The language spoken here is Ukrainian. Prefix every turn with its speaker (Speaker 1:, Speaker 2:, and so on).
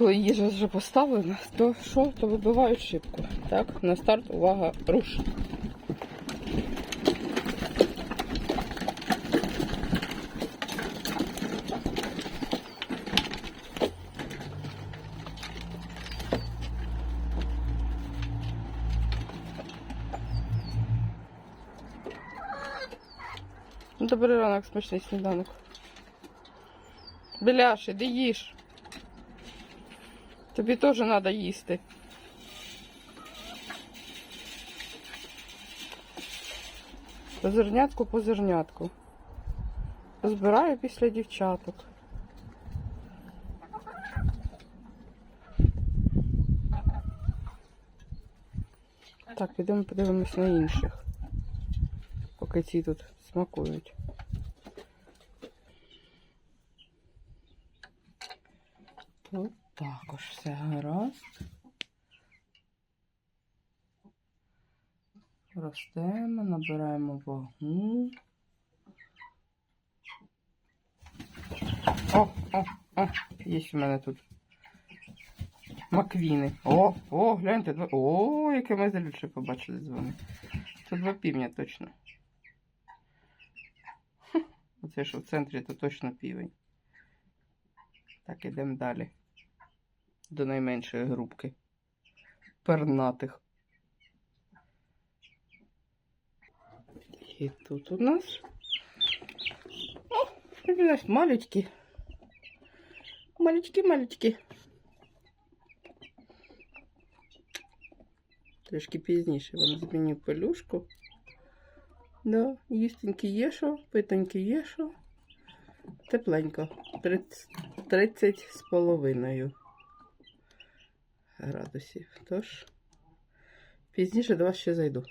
Speaker 1: коли їжа вже поставлена, то що, то вибивають шибку. Так, на старт, увага, руш. Добрий ранок, смачний сніданок. Біляш, іди їж. Тобі теж треба їсти. По зернятку по зернятку. Збираю після дівчаток. Так, підемо подивимось на інших. Поки ці тут смакують. Тут також все гаразд. Ростемо, набираємо вагу. О, о, о, є в мене тут. Маквіни. О, о, гляньте, два. О, яке ми залюче побачили з вами. Це два півня точно. Оце що в центрі, то точно півень. Так, ідемо далі. До найменшої групки. Пернатих. І тут у нас. О, у нас малючки. Малючки, малючки. Трошки пізніше вам зміню пелюшку. Да, їстеньки є що, питоньки є що. Тепленько. Тридцять- 30 з половиною градусів. Тож, пізніше до вас ще зайду.